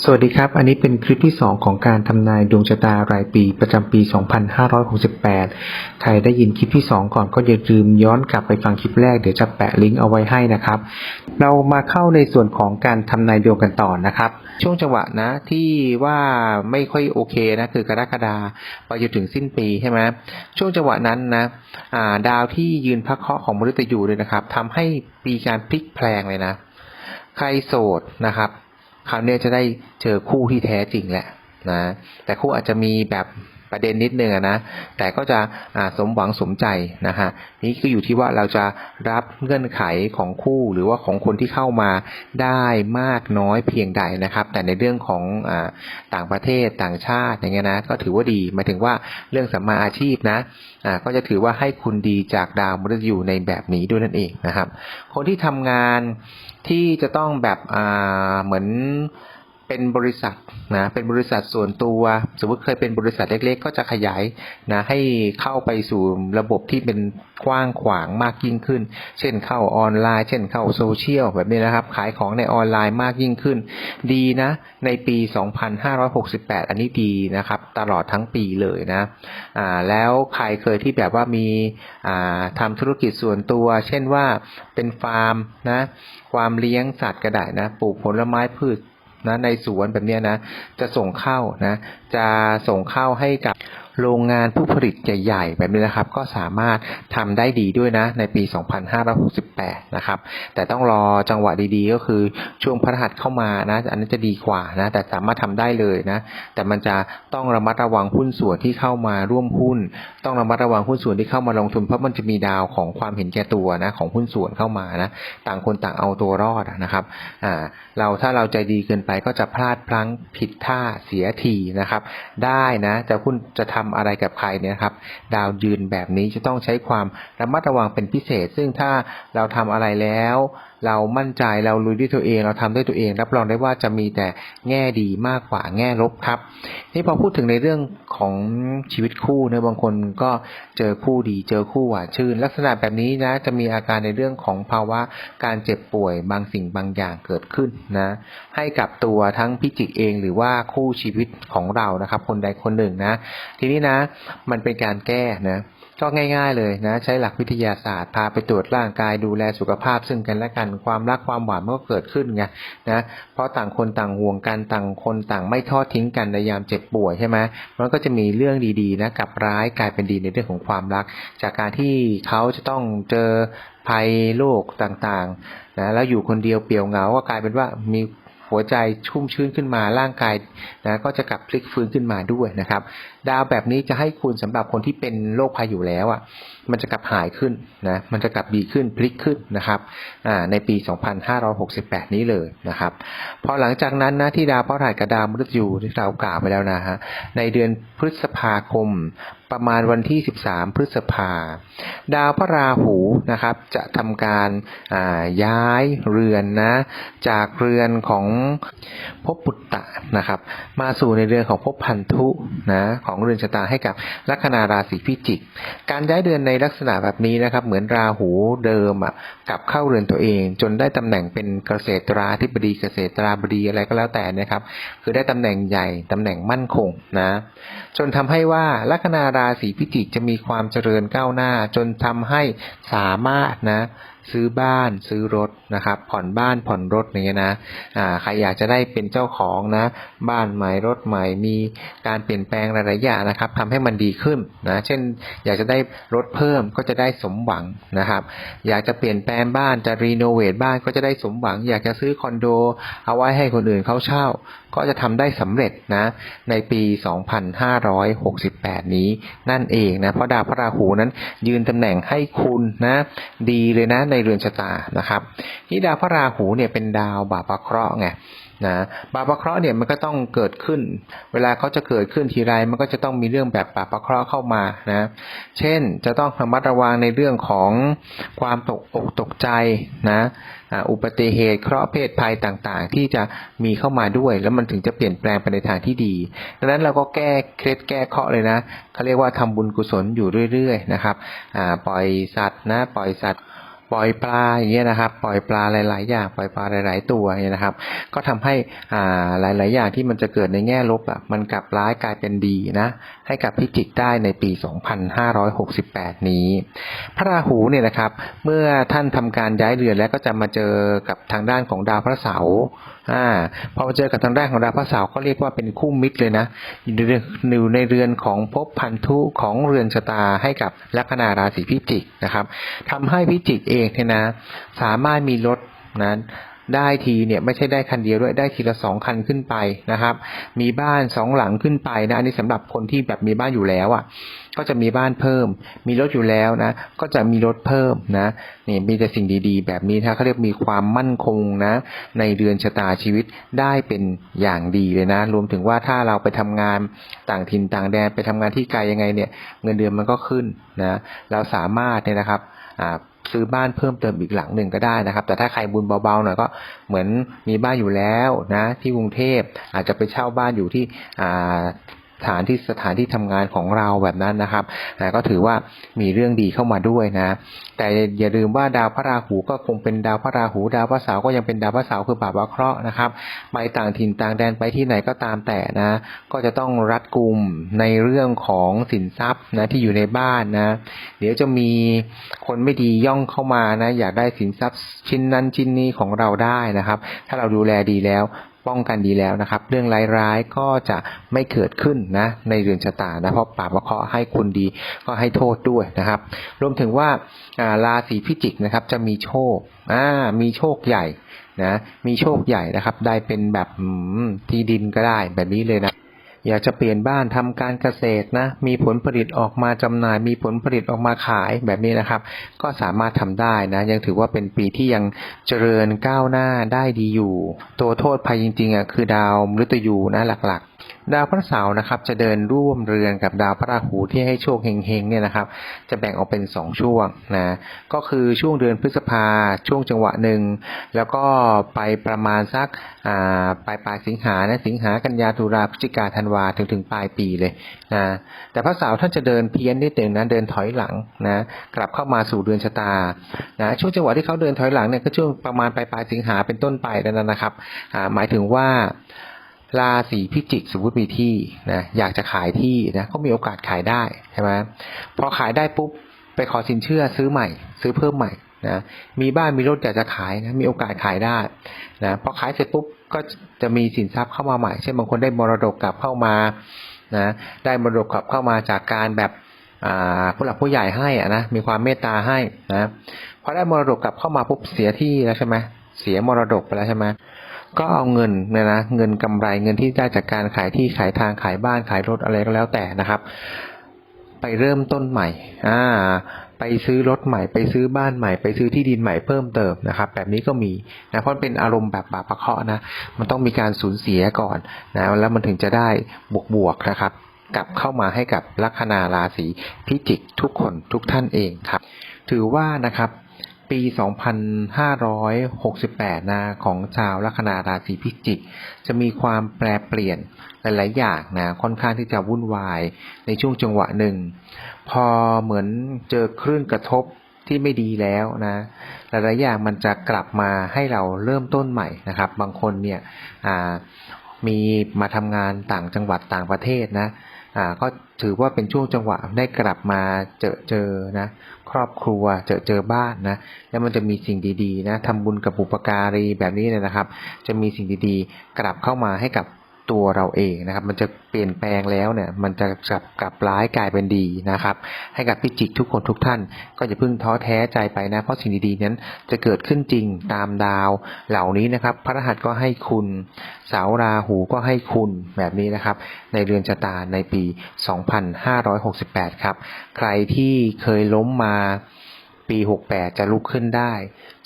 สวัสดีครับ อันนี้เป็นคลิปที่ 2 ของการทำนายดวงชะตารายปีประจำปี 2568 ใครได้ยินคลิปที่ 2 ก่อนก็อย่าลืมย้อนกลับไปฟังคลิปแรกเดี๋ยวจะแปะลิงก์เอาไว้ให้นะครับ เรามาเข้าในส่วนของการทำนายดวงกันต่อนะครับ ช่วงจังหวะนะที่ว่าไม่ค่อยโอเคนะคือกรกฎาไปจนถึงสิ้นปีใช่ไหมช่วงจังหวะนั้นนะาดาวที่ยืนพักเคราะห์ของมฤตยูเลยนะครับทำให้ปีการพลิกแพลงเลยนะ ใครโสดนะครับ คราวนี้จะได้เจอคู่ที่แท้จริงแหละนะแต่คู่อาจจะมีแบบ ประเด็นนิดนึงอะนะแต่ก็จะสมหวังสมใจนะฮะนี่คือยู่ที่ว่าเราจะรับเงื่อนไขของคู่หรือว่าของคนที่เข้ามาได้มากน้อยเพียงใดนะครับ แต่ในเรื่องของอต่างประเทศต่างชาติอย่างเงี้ยนะก็ถือว่าดีหมายถึงว่าเรื่องสัมมาอาชีพนะอ่าก็จะถือว่าให้คุณดีจากดาวมฤตยูในแบบนี้ด้วยนั่นเองนะครับ คนที่ทำงานที่จะต้องแบบเหมือน เป็นบริษัทนะเป็นบริษัทส่วนตัว สมมติเคยเป็นบริษัทเล็ก ๆ ก็จะขยายนะให้เข้าไปสู่ระบบที่เป็นกว้างขวางมากยิ่งขึ้น เช่นเข้าออนไลน์ เช่นเข้าโซเชียลแบบนี้นะครับ ขายของในออนไลน์มากยิ่งขึ้น ดีนะ ในปี 2568 อันนี้ดีนะครับ ตลอดทั้งปีเลยนะอ่าแล้วใครเคยที่แบบว่ามีอ่าทำธุรกิจส่วนตัว เช่นว่าเป็นฟาร์มนะความเลี้ยงสัตว์ก็ได้นะปลูกผลไม้พืช นะในสวนแบบนี้นะ จะส่งเข้านะ จะส่งเข้าให้กับ โรงงานผู้ผลิตใหญ่ๆแบบนี้นะครับ ก็สามารถทำได้ดีด้วยนะในปี 2568 นะครับ แต่ต้องรอจังหวะดีๆ ก็คือช่วงพระหัสเข้ามานะ อันนั้นจะดีกว่านะ แต่สามารถทำได้เลยนะ แต่มันจะต้องระมัดระวังหุ้นส่วนที่เข้ามาร่วมหุ้น ต้องระมัดระวังหุ้นส่วนที่เข้ามาลงทุนเพราะมันจะมีดาวของความเห็นแก่ตัวนะของหุ้นส่วนเข้ามานะ ต่างคนต่างเอาตัวรอดนะครับอ่าเราถ้าเราใจดีเกินไปก็จะพลาดพลั้งผิดท่าเสียทีนะครับ ได้นะจะคุณจะทำอะไรกับใครเนี่ยครับ ดาวยืนแบบนี้จะต้องใช้ความระมัดระวังเป็นพิเศษ ซึ่งถ้าเราทำอะไรแล้ว เรามั่นใจเราลุยด้วยตัวเอง เราทำด้วยตัวเอง รับรองได้ว่าจะมีแต่แง่ดีมากกว่าแง่ลบครับนี่พอพูดถึงในเรื่องของชีวิตคู่เนี่ยบางคนก็เจอคู่ดีเจอคู่หวานชื่น ลักษณะแบบนี้นะจะมีอาการในเรื่องของภาวะการเจ็บป่วยบางสิ่งบางอย่างเกิดขึ้นนะให้กับตัวทั้งพิจิกเองหรือว่าคู่ชีวิตของเรานะครับ คนใดคนหนึ่งนะ ทีนี้นะ มันเป็นการแก้นะ ก็ง่าย ๆ เลยนะใช้หลักวิทยาศาสตร์พาไปตรวจร่างกายดูแลสุขภาพ ซึ่งกันและกันความรักความหวานมันก็เกิดขึ้นไงนะเพราะต่างคนต่างห่วงกันต่างคนต่างไม่ทอดทิ้งกันในยามเจ็บป่วยใช่ไหมมันก็จะมีเรื่องดีๆนะกลับร้ายกลายเป็นดีในเรื่องของความรัก จากการที่เขาจะต้องเจอภัยโรคต่างๆนะแล้วอยู่คนเดียวเปลี่ยวเหงาก็กลายเป็นว่ามีหัวใจชุ่มชื้นขึ้นมาร่างกายนะก็จะกลับพลิกฟื้นขึ้นมาด้วยนะครับ ดาวแบบนี้จะให้คุณสำหรับคนที่เป็นโรคภัยอยู่แล้วอะมันจะกลับหายขึ้นนะมันจะกลับดีขึ้นพลิกขึ้นนะครับอ่าในปี 2568 นี้เลยนะครับพอหลังจากนั้นนะที่ดาวพระรหัสกับดาวมฤตยูที่เรากล่าวไปแล้วนะฮะในเดือนพฤษภาคมประมาณวันที่ 13 พฤษภา ดาวพระราหูนะครับ จะทำการอ่าย้ายเรือนนะ จากเรือนของภพปุตตะ นะครับ มาสู่ในเรือนของภพพันธุนะของเรือนชะตาให้กับลัคนาราศีพิจิก การย้ายเดือนในลักษณะแบบนี้นะครับ เหมือนราหูเดิมอะกลับเข้าเรือนตัวเอง จนได้ตำแหน่งเป็นเกษตราธิบดีเกษตราบดีอะไรก็แล้วแต่นะครับ คือได้ตำแหน่งใหญ่ตำแหน่งมั่นคงนะ จนทำให้ว่าลัคนาราศีพิจิกจะมีความเจริญก้าวหน้า จนทำให้สามารถนะ ซื้อบ้านซื้อรถนะครับ ผ่อนบ้านผ่อนรถอย่างเงี้ยนะอ่าใครอยากจะได้เป็นเจ้าของนะ บ้านใหม่รถใหม่มีการเปลี่ยนแปลงหลายๆอย่างนะครับทำให้มันดีขึ้นนะเช่น อยากจะได้รถเพิ่มก็จะได้สมหวังนะครับ อยากจะเปลี่ยนแปลงบ้านจะรีโนเวทบ้านก็จะได้สมหวัง อยากจะซื้อคอนโด เอาไว้ให้คนอื่นเขาเช่า ก็จะทำได้สำเร็จนะในปี 2568 นี้นั่นเองนะเพราะดาวพระราหูนั้นยืนตำแหน่งให้คุณนะดีเลยนะในเรือนชะตานะครับที่ดาวพระราหูเนี่ยเป็นดาวบาปเคราะห์ไงนะบาปเคราะห์เนี่ยมันก็ต้องเกิดขึ้น เวลาเขาจะเกิดขึ้นทีไรมันก็จะต้องมีเรื่องแบบบาปเคราะห์เข้ามานะเช่นจะต้องระมัดระวังในเรื่องของความตกอกตกใจนะอุบัติเหตุเคราะห์เพศภัยต่างๆ ที่จะมีเข้ามาด้วย แล้วมันถึงจะเปลี่ยนแปลงไปในทางที่ดีดังนั้นเราก็แก้เคล็ดแก้เคราะห์เลยนะเขาเรียกว่าทำบุญกุศลอยู่เรื่อยๆนะครับปล่อยสัตว์นะปล่อยสัตว์ ปล่อยปลาอย่างเงี้ยนะครับ ปล่อยปลาหลาย ๆ อย่าง ปล่อยปลาหลาย ๆ ตัวเนี่ยนะครับ ก็ทำให้อ่าหลาย ๆ อย่างที่มันจะเกิดในแง่ลบอะมันกลับร้ายกลายเป็นดีนะ ให้กับพิจิกได้ในปี 2568 นี้ พระราหูเนี่ยนะครับ เมื่อท่านทำการย้ายเรือนแล้วก็จะมาเจอกับทางด้านของดาวพระเสาร์อ่าพอมาเจอกับทางด้านของดาวพระเสาร์ก็เรียกว่าเป็นคู่มิตรเลยนะอยู่ในเรือนของภพพันธุของเรือนชะตาให้กับลัคนาราศีพิจิกนะครับทำให้พิจิกเองเนี่ยนะ สามารถมีรถนั้น ได้ทีเนี่ยไม่ใช่ได้คันเดียวด้วยได้ทีละสองคันขึ้นไปนะครับ มีบ้านสองหลังขึ้นไปนะอันนี้สำหรับคนที่แบบมีบ้านอยู่แล้วอะ ก็จะมีบ้านเพิ่ม มีรถอยู่แล้วนะ ก็จะมีรถเพิ่มนะนี่มีแต่สิ่งดีๆ แบบนี้ถ้าเขาเรียกมีความมั่นคงนะ ในเดือนชะตาชีวิตได้เป็นอย่างดีเลยนะ รวมถึงว่าถ้าเราไปทำงานต่างถิ่นต่างแดนไปทำงานที่ไกลยังไงเนี่ย เงินเดือนมันก็ขึ้นนะ เราสามารถเนี่ยนะครับอ่า ซื้อบ้านเพิ่มเติมอีกหลังหนึ่งก็ได้นะครับ แต่ถ้าใครบุญเบาๆหน่อยก็เหมือนมีบ้านอยู่แล้วนะที่กรุงเทพอาจจะไปเช่าบ้านอยู่ที่อ่า ถานที่สถานที่ทำงานของเราแบบนั้นนะครับนะก็ถือว่ามีเรื่องดีเข้ามาด้วยนะ แต่อย่าลืมว่าดาวพระราหูก็คงเป็นดาวพระราหู ดาวพระเสาร์ก็ยังเป็นดาวพระเสาร์คือบาปวะเคราะห์นะครับไปต่างถิ่นต่างแดนไปที่ไหนก็ตามแต่นะ ก็จะต้องรัดกุมในเรื่องของสินทรัพย์นะที่อยู่ในบ้านนะ เดี๋ยวจะมีคนไม่ดีย่องเข้ามานะ อยากได้สินทรัพย์ชิ้นนั้นชิ้นนี้ของเราได้นะครับ ถ้าเราดูแลดีแล้ว ป้องกันดีแล้วนะครับ เรื่องร้ายๆก็จะไม่เกิดขึ้นนะในเรือนชะตานะเพราะป่าประเคาะให้คุณดีก็ให้โทษด้วยนะครับ รวมถึงว่าราศีพิจิกนะครับจะมีโชคอ่ามีโชคใหญ่นะมีโชคใหญ่นะครับ ได้เป็นแบบที่ดินก็ได้แบบนี้เลยนะ อยากจะเปลี่ยนบ้านทำการเกษตรนะ มีผลผลิตออกมาจำหน่าย มีผลผลิตออกมาขายแบบนี้นะครับ ก็สามารถทำได้นะ ยังถือว่าเป็นปีที่ยังเจริญก้าวหน้าได้ดีอยู่ ตัวโทษภัยจริงๆอะคือดาวมฤตยูนะหลักๆ ดาวพระเสาร์นะครับ จะเดินร่วมเรือนกับดาวพระราหูที่ให้โชคเฮงๆเนี่ยนะครับ จะแบ่งออกเป็นสองช่วงนะก็คือช่วงเดือนพฤษภาช่วงจังหวะหนึ่งแล้วก็ไปประมาณสักอ่าปลายปลายสิงหานะสิงหากันยาตุลาพฤศจิกาธันวาถึงถึงปลายปีเลยนะแต่พระเสาร์ท่านจะเดินเพี้ยนนิดหนึ่งนะเดินถอยหลังนะกลับเข้ามาสู่เดือนชะตานะช่วงจังหวะที่เขาเดินถอยหลังเนี่ยก็ช่วงประมาณปลายปลายสิงหาเป็นต้นไปนั่นนะครับหมายถึงว่าราศีพิจิกสมมติมีที่นะอยากจะขายที่นะก็มีโอกาสขายได้ใช่ไหมพอขายได้ปุ๊บไปขอสินเชื่อซื้อใหม่ ซื้อเพิ่มใหม่ นะมีบ้านมีรถอยากจะขายนะมีโอกาสขายได้นะพอขายเสร็จปุ๊บก็จะมีสินทรัพย์เข้ามาใหม่เช่นบางคนได้มรดกกลับเข้ามานะได้มรดกกลับเข้ามาจากการแบบผู้หลักผู้ใหญ่ให้อะนะมีความเมตตาให้นะพอได้มรดกกลับเข้ามาปุ๊บเสียที่แล้วใช่ไหมเสียมรดกไปแล้วใช่ไหมก็เอาเงินเนี่ยนะเงินกำไรเงินที่ได้จากการขายที่ขายทางขายบ้านขายรถอะไรก็แล้วแต่นะครับ ไปเริ่มต้นใหม่อ่า ไปซื้อรถใหม่ไปซื้อบ้านใหม่ ไปซื้อที่ดินใหม่เพิ่มเติมนะครับ แบบนี้ก็มีนะเพราะเป็นอารมณ์แบบบาปะเคาะนะ มันต้องมีการสูญเสียก่อนนะแล้วมันถึงจะได้บวกบวกนะครับกลับเข้ามาให้กับลัคนาราศีพิจิกทุกคนทุกท่านเองครับ ถือว่านะครับ ปี 2568 นะของชาวลัคนาราศีพิจิก จะมีความแปรเปลี่ยนหลาย ๆ อย่างนะค่อนข้างที่จะวุ่นวายในช่วงจังหวะหนึ่ง พอเหมือนเจอคลื่นกระทบที่ไม่ดีแล้วนะหลายๆอย่างมันจะกลับมาให้เราเริ่มต้นใหม่นะครับ บางคนเนี่ยอ่า มีมาทำงานต่างจังหวัดต่างประเทศนะอ่าก็ถือว่าเป็นช่วงจังหวะได้กลับมาเจอเจอนะครอบครัวเจอเจอบ้านนะแล้วมันจะมีสิ่งดีๆนะทำบุญกับบุปการีแบบนี้เลยนะครับ จะมีสิ่งดีๆ กลับเข้ามาให้กับ ตัวเราเองนะครับ มันจะเปลี่ยนแปลงแล้วเนี่ย มันจะกลับกลับร้ายกลายเป็นดีนะครับ ให้กับพิจิกทุกคนทุกท่าน ก็อย่าเพิ่งท้อแท้ใจไปนะ เพราะสิ่งดีๆนั้นจะเกิดขึ้นจริงตามดาวเหล่านี้นะครับ พระรหัสก็ให้คุณเสาราหูก็ให้คุณแบบนี้นะครับ ในเรือนชะตาในปี 2568 ครับ ใครที่เคยล้มมา ปี68จะลุกขึ้นได้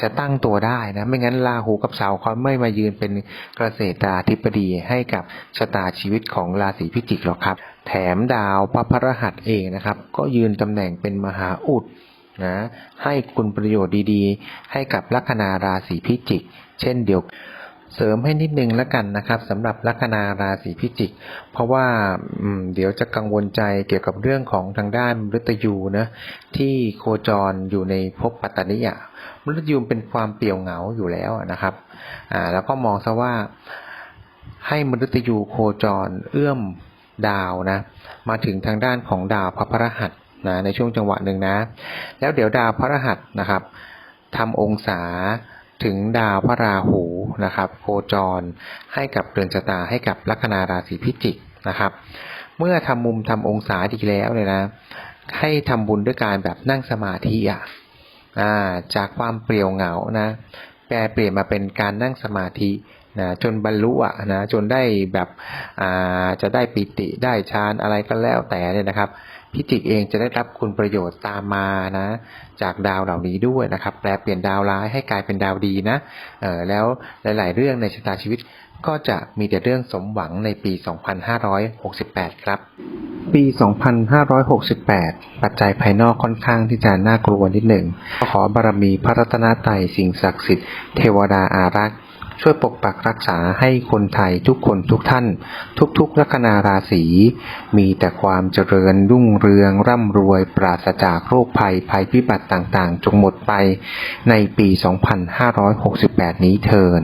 จะตั้งตัวได้นะ ไม่งั้นราหูกับเสาเขาไม่มายืนเป็นเกษตราธิบดีให้กับชะตาชีวิตของราศีพิจิกหรอกครับ แถมดาวพระพรหัสเองนะครับ ก็ยืนตำแหน่งเป็นมหาอุดนะให้คุณประโยชน์ดีๆ ให้กับลัคนาราศีพิจิก เช่นเดียว เสริมให้นิดนึงแล้วกันนะครับสำหรับลัคนาราศีพิจิก เพราะว่าเดี๋ยวจะกังวลใจเกี่ยวกับเรื่องของทางด้านมฤตยูนะที่โคจรอยู่ในภพปัตตนิยะมฤตยูเป็นความเปี่ยวเหงาอยู่แล้วนะครับอ่าแล้วก็มองซะว่าให้มฤตยูโคจรเอื้อมดาวนะมาถึงทางด้านของดาวพระพฤหัสนะในช่วงจังหวะหนึ่งนะ แล้วเดี๋ยวดาวพระรหัสนะครับทำองศาถึงดาวพระราหู นะครับโคจร ให้กับเรือนชะตาให้กับลัคนาราศีพิจิกนะครับ เมื่อทำมุมทำองศาดีแล้วเลยนะ ให้ทำบุญด้วยการแบบนั่งสมาธิอะจากความเปลี่ยวเหงานะแปลเปลี่ยนมาเป็นการนั่งสมาธิ นะจนบรรลุอะนะจนได้แบบอ่าจะได้ปิติได้ฌานอะไรก็แล้วแต่เนี่ยนะครับ พิจิกเองจะได้รับคุณประโยชน์ตามมานะ จากดาวเหล่านี้ด้วยนะครับ แปลเปลี่ยนดาวร้ายให้กลายเป็นดาวดีนะเออแล้วหลาย ๆ เรื่องในชะตาชีวิตก็จะมีแต่เรื่องสมหวังในปี 2568 ครับ ปี 2568 ปัจจัยภายนอกค่อนข้างที่จะน่ากลัวนิดหนึ่ง ขอบารมีพระรัตนตรัยสิ่งศักดิ์สิทธิ์เทวดาอารักษ์ ช่วยปกปักรักษาให้คนไทยทุกคนทุกท่าน ทุกๆลัคนาราศี มีแต่ความเจริญรุ่งเรืองร่ำรวย ปราศจากโรคภัยภัยพิบัติต่างๆ จงหมดไปในปี 2568 นี้เทิน